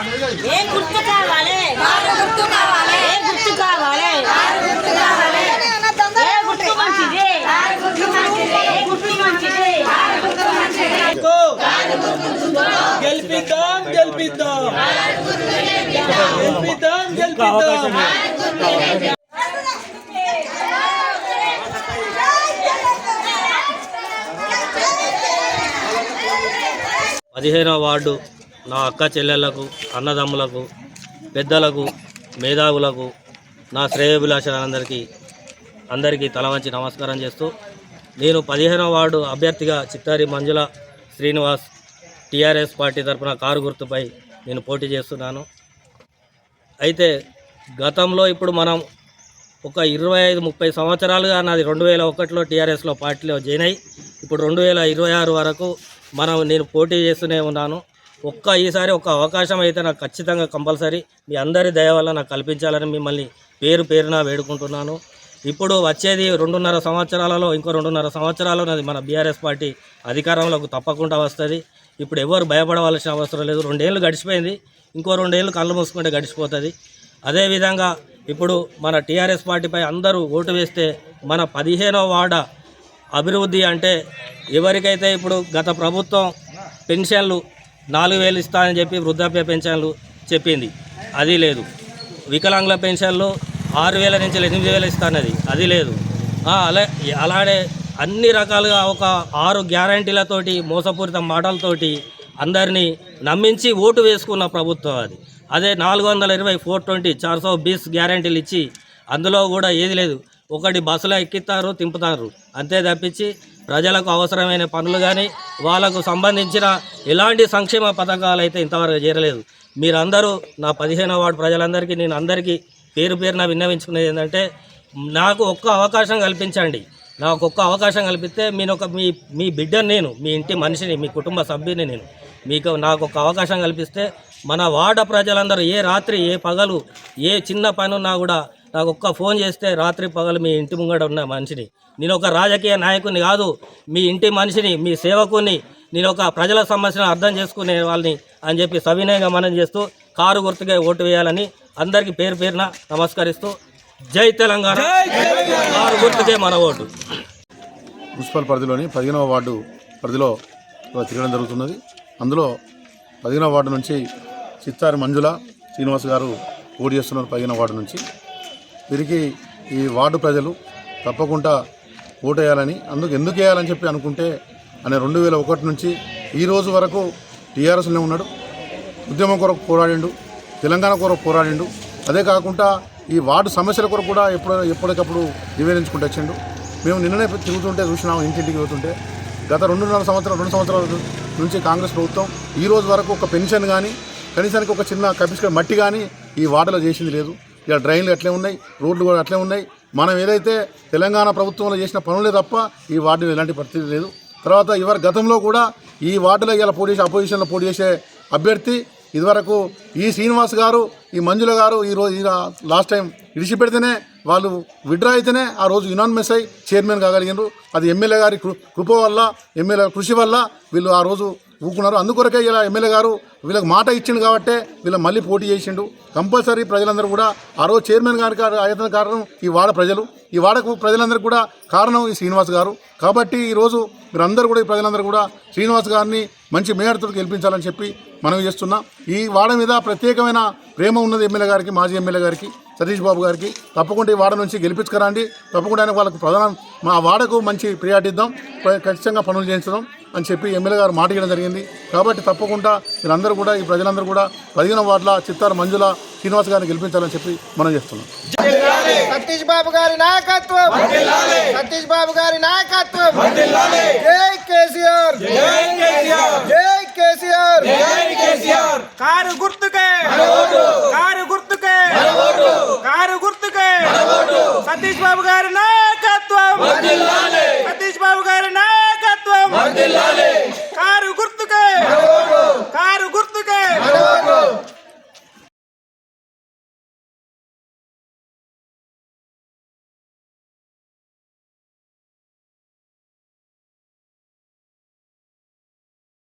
ఏ గుర్తు కావాలి గుర్తు కావాలి ఏ గుర్తు కావాలి ఏ గుర్తు మంచిది ఏ గుర్తు మంచిది గెలిపిద్దాం గెలిపిద్దాం గెలిపిద్దాం గెలిపిద్దాం పదిహేనవ వార్డు నా అక్క చెల్లెళ్ళకు అన్నదమ్ములకు పెద్దలకు మేధావులకు నా శ్రేయోభిలాషలందరికీ అందరికీ తల వంచి నమస్కారం చేస్తూ నేను పదిహేనవ వార్డు అభ్యర్థిగా చిత్తారి మంజుల శ్రీనివాస్ టీఆర్ఎస్ పార్టీ తరఫున కారు గుర్తుపై నేను పోటీ చేస్తున్నాను. అయితే గతంలో ఇప్పుడు మనం ఒక ఇరవై ఐదు ముప్పై సంవత్సరాలుగా నాది రెండు వేల ఒకటిలో టీఆర్ఎస్లో పార్టీలో జాయిన్ అయ్యి ఇప్పుడు రెండు వేల ఇరవై ఆరు వరకు మనం నేను పోటీ చేస్తూనే ఉన్నాను. ఒక్క ఈసారి ఒక అవకాశం అయితే నాకు ఖచ్చితంగా కంపల్సరీ. మీ అందరి దయ వల్ల నాకు కల్పించాలని మిమ్మల్ని పేరు పేరున వేడుకుంటున్నాను. ఇప్పుడు వచ్చేది రెండున్నర సంవత్సరాలలో ఇంకో రెండున్నర సంవత్సరాలు అది మన బీఆర్ఎస్ పార్టీ అధికారంలోకి తప్పకుండా వస్తుంది. ఇప్పుడు ఎవరు భయపడవలసిన అవసరం లేదు. రెండేళ్ళు గడిచిపోయింది. ఇంకో రెండేళ్ళు కళ్ళు మూసుకుంటే గడిచిపోతుంది. అదేవిధంగా ఇప్పుడు మన టీఆర్ఎస్ పార్టీపై అందరూ ఓటు వేస్తే మన పదిహేనో వార్డ అభివృద్ధి అంటే ఎవరికైతే ఇప్పుడు గత ప్రభుత్వం పెన్షన్లు నాలుగు వేలు ఇస్తానని చెప్పి వృద్ధాప్య పెన్షన్లు చెప్పింది. అది లేదు. వికలాంగుల పెన్షన్లు ఆరు వేల నుంచి ఎనిమిది వేలు ఇస్తానది. అది లేదు. అలా అలానే అన్ని రకాలుగా ఒక ఆరు గ్యారంటీలతోటి మోసపూరిత మాటలతోటి అందరినీ నమ్మించి ఓటు వేసుకున్న ప్రభుత్వం అది. అదే నాలుగు వందల ఇరవై ఫోర్ ట్వంటీ చార్ సో బీస్ గ్యారంటీలు ఇచ్చి అందులో కూడా ఏది లేదు. ఒకటి బస్సులో ఎక్కిస్తారు తింపుతారు. అంతే తప్పించి ప్రజలకు అవసరమైన పనులు కానీ వాళ్ళకు సంబంధించిన ఎలాంటి సంక్షేమ పథకాలు అయితే ఇంతవరకు చేరలేదు. మీరందరూ నా పదిహేనవ వార్డు ప్రజలందరికీ నేను అందరికీ పేరు పేరున విన్నవించుకునేది ఏంటంటే నాకు ఒక్క అవకాశం కల్పించండి. నాకు ఒక్క అవకాశం కల్పిస్తే నేను ఒక మీ మీ బిడ్డను నేను మీ ఇంటి మనిషిని మీ కుటుంబ సభ్యుని నేను మీకు నాకు ఒక అవకాశం కల్పిస్తే మన వాడ ప్రజలందరూ ఏ రాత్రి ఏ పగలు ఏ చిన్న పనున్నా కూడా నాకు ఒక్క ఫోన్ చేస్తే రాత్రి పగలు మీ ఇంటి ముంగడ ఉన్న మనిషిని. నేను ఒక రాజకీయ నాయకుని కాదు మీ ఇంటి మనిషిని మీ సేవకుని నేను ఒక ప్రజల సమస్యను అర్థం చేసుకునే వాళ్ళని అని చెప్పి సవినయంగా మనం చేస్తూ కారు గుర్తుగా ఓటు వేయాలని అందరికీ పేరు పేరున నమస్కరిస్తూ జై తెలంగాణ. కారు గుర్తుకే మన ఓటు. మున్సిపల్ పరిధిలోని పదిహేనవ వార్డు పరిధిలో తిరగడం జరుగుతున్నది. అందులో పదిహేనవ వార్డు నుంచి చిత్తారి మంజుల శ్రీనివాస్ గారు పోటీ చేస్తున్నారు పదిహేనవ వార్డు నుంచి. వీరికి ఈ వార్డు ప్రజలు తప్పకుండా ఓటేయాలని అందుకు ఎందుకు వేయాలని చెప్పి అనుకుంటే ఆయన రెండు వేల ఒకటి నుంచి ఈ రోజు వరకు టీఆర్ఎస్లోనే ఉన్నాడు. ఉద్యమం కొరకు పోరాడిండు తెలంగాణ కొరకు పోరాడిండు. అదే కాకుండా ఈ వార్డు సమస్యల కొరకు కూడా ఎప్పుడు ఎప్పటికప్పుడు నివేదించుకుంటూ వచ్చిండు. మేము నిన్ననే తిరుగుతుంటే చూసినాం ఇంటింటికి పోతుంటే. గత రెండున్నర సంవత్సరం రెండు సంవత్సరాల నుంచి కాంగ్రెస్ ప్రభుత్వం ఈ రోజు వరకు ఒక పెన్షన్ కానీ కనీసానికి ఒక చిన్న కపిస్క మట్టి కానీ ఈ వార్డులో చేసింది లేదు. ఇలా డ్రైన్లు అట్లే ఉన్నాయి రోడ్లు కూడా అట్లే ఉన్నాయి. మనం ఏదైతే తెలంగాణ ప్రభుత్వంలో చేసిన పనులే తప్ప ఈ వార్డులో ఎలాంటి పరిస్థితి లేదు. తర్వాత ఇవరి గతంలో కూడా ఈ వార్డులో ఇలా పోటీ చేసే అపోజిషన్లో పోటీ చేసే అభ్యర్థి ఇదివరకు ఈ శ్రీనివాస్ గారు ఈ మంజుల గారు ఈ రోజు ఈ లాస్ట్ టైం విడిచిపెడితేనే వాళ్ళు విడ్రా అయితేనే ఆ రోజు యునానిమస్ అయి చైర్మన్ కాగలిగినారు. అది ఎమ్మెల్యే గారి కృ- కృప వల్ల ఎమ్మెల్యే కృషి వల్ల వీళ్ళు ఆ రోజు ఊకున్నారు అందుకొరకే ఇలా ఎమ్మెల్యే గారు వీళ్ళకి మాట ఇచ్చిండు కాబట్టే వీళ్ళు మళ్ళీ పోటీ చేసిండు. కంపల్సరీ ప్రజలందరూ కూడా ఆ రోజు చైర్మన్ గారి కార- కారణం ఈ వాడ ప్రజలు. ఈ వాడకు ప్రజలందరికీ కూడా కారణం ఈ శ్రీనివాస్ గారు. కాబట్టి ఈరోజు మీరందరూ కూడా ఈ ప్రజలందరూ కూడా శ్రీనివాస్ గారిని మంచి మేయర్తో గెలిపించాలని చెప్పి మనం చేస్తున్నాం. ఈ వాడ మీద ప్రత్యేకమైన ప్రేమ ఉన్నది ఎమ్మెల్యే గారికి మాజీ ఎమ్మెల్యే గారికి సతీష్ బాబు గారికి. తప్పకుండా ఈ వాడ నుంచి గెలిపించుకురండి. తప్పకుండా ఆయన వాళ్ళకు ప్రధాన మా వాడకు మంచి ప్రియాటిద్దాం ఖచ్చితంగా పనులు చేయించడం అని చెప్పి ఎమ్మెల్యే గారు మాట ఇవ్వడం జరిగింది. కాబట్టి తప్పకుండా మీరందరూ కూడా ఈ ప్రజలందరూ కూడా పదిహేను వార్డుల చిత్తారు మంజుల శ్రీనివాస్ గారిని గెలిపించాలని చెప్పి మనం చేస్తున్నాం. సతీష్ బాబు గారి నాయకత్వం. సతీష్ బాబు గారి నాయకత్వం. జై కేసీఆర్. జై కేసీఆర్ కారు గుర్తుకే కారు గుర్తుకే కారు గుర్తుకే సతీష్ బాబు